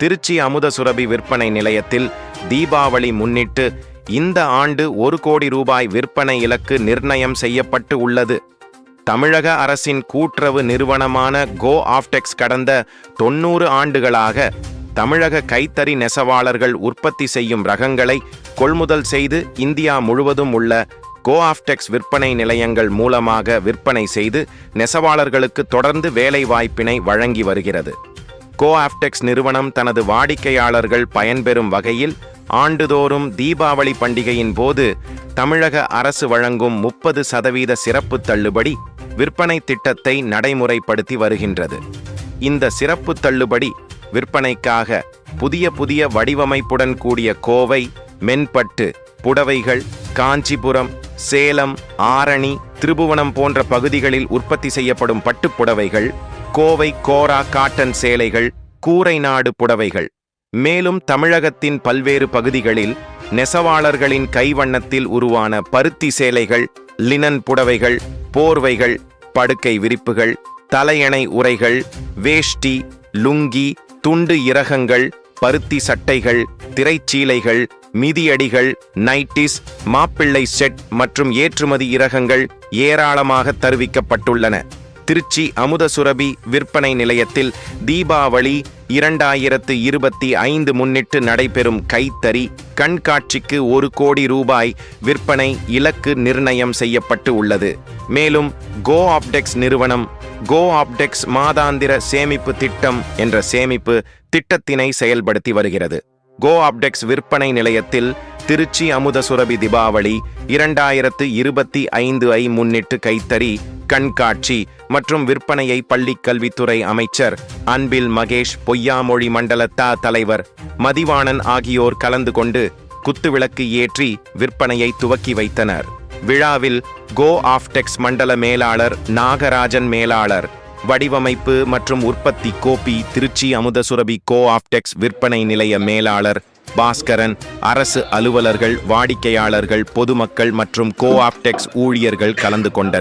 திருச்சி அமுத சுரபி விற்பனை நிலையத்தில் தீபாவளி முன்னிட்டு இந்த ஆண்டு ஒரு கோடி ரூபாய் விற்பனை இலக்கு நிர்ணயம் செய்யப்பட்டு உள்ளது. தமிழக அரசின் கூட்டுறவு நிறுவனமான கோ ஆப்டெக்ஸ் கடந்த தொன்னூறு ஆண்டுகளாக தமிழக கைத்தறி நெசவாளர்கள் உற்பத்தி செய்யும் ரகங்களை கொள்முதல் செய்து இந்தியா முழுவதும் உள்ள கோ ஆப்டெக்ஸ் விற்பனை நிலையங்கள் மூலமாக விற்பனை செய்து நெசவாளர்களுக்கு தொடர்ந்து வேலைவாய்ப்பினை வழங்கி வருகிறது. கோ ஆப்டெக்ஸ் நிறுவனம் தனது வாடிக்கையாளர்கள் பயன்பெறும் வகையில் ஆண்டுதோறும் தீபாவளி பண்டிகையின் போது தமிழக அரசு வழங்கும் முப்பது சதவீத சிறப்பு தள்ளுபடி விற்பனை திட்டத்தை நடைமுறைப்படுத்தி வருகின்றது. இந்த சிறப்பு தள்ளுபடி விற்பனைக்காக புதிய புதிய வடிவமைப்புடன் கூடிய கோவை மென்பட்டு புடவைகள் காஞ்சிபுரம் சேலம் ஆரணி திருபுவனம் போன்ற பகுதிகளில் உற்பத்தி செய்யப்படும் பட்டுப் புடவைகள் கோவை கோரா காட்டன் சேலைகள் கூரை நாடு புடவைகள். மேலும் தமிழகத்தின் பல்வேறு பகுதிகளில் நெசவாளர்களின் கைவண்ணத்தில் உருவான பருத்தி சேலைகள் லினன் புடவைகள் போர்வைகள் படுக்கை விரிப்புகள் தலையணை உரைகள் வேஷ்டி லுங்கி துண்டு இரகங்கள் பருத்தி சட்டைகள் திரைச்சீலைகள் மிதியடிகள் நைட்டிஸ் மாப்பிள்ளை செட் மற்றும் ஏற்றுமதி இரகங்கள் ஏராளமாக தருவிக்கப்பட்டுள்ளன. திருச்சி அமுதசுரபி விற்பனை நிலையத்தில் தீபாவளி இரண்டாயிரத்து இருபத்தி ஐந்து முன்னிட்டு நடைபெறும் கைத்தறி கண்காட்சிக்கு ஒரு கோடி ரூபாய் விற்பனை இலக்கு நிர்ணயம் செய்யப்பட்டு உள்ளது. மேலும் கோ ஆப்டெக்ஸ் நிறுவனம் கோ ஆப்டெக்ஸ் மாதாந்திர சேமிப்பு திட்டம் என்ற சேமிப்பு திட்டத்தினை செயல்படுத்தி வருகிறது. கோ ஆப்டெக்ஸ் விற்பனை நிலையத்தில் திருச்சி அமுதசுரபி தீபாவளி இரண்டாயிரத்து இருபத்தி ஐந்து ஐ முன்னிட்டு கைத்தறி கண்காட்சி மற்றும் விற்பனையை பள்ளிக் கல்வித்துறை அமைச்சர் அன்பில் மகேஷ் பொய்யாமொழி மண்டலத்தா தலைவர் மதிவாணன் ஆகியோர் கலந்து கொண்டு குத்துவிளக்கு ஏற்றி விற்பனையை துவக்கி வைத்தனர். விழாவில் கோ ஆப்டெக்ஸ் மண்டல மேலாளர் நாகராஜன் மேலாளர் வடிவமைப்பு மற்றும் உற்பத்தி கோபி திருச்சி அமுதசுரபி கோ ஆப்டெக்ஸ் விற்பனை நிலைய மேலாளர் பாஸ்கரன் அரசு அலுவலர்கள் வாடிக்கையாளர்கள் பொதுமக்கள் மற்றும் கோ ஆப்டெக்ஸ் ஊழியர்கள் கலந்து கொண்டனர்.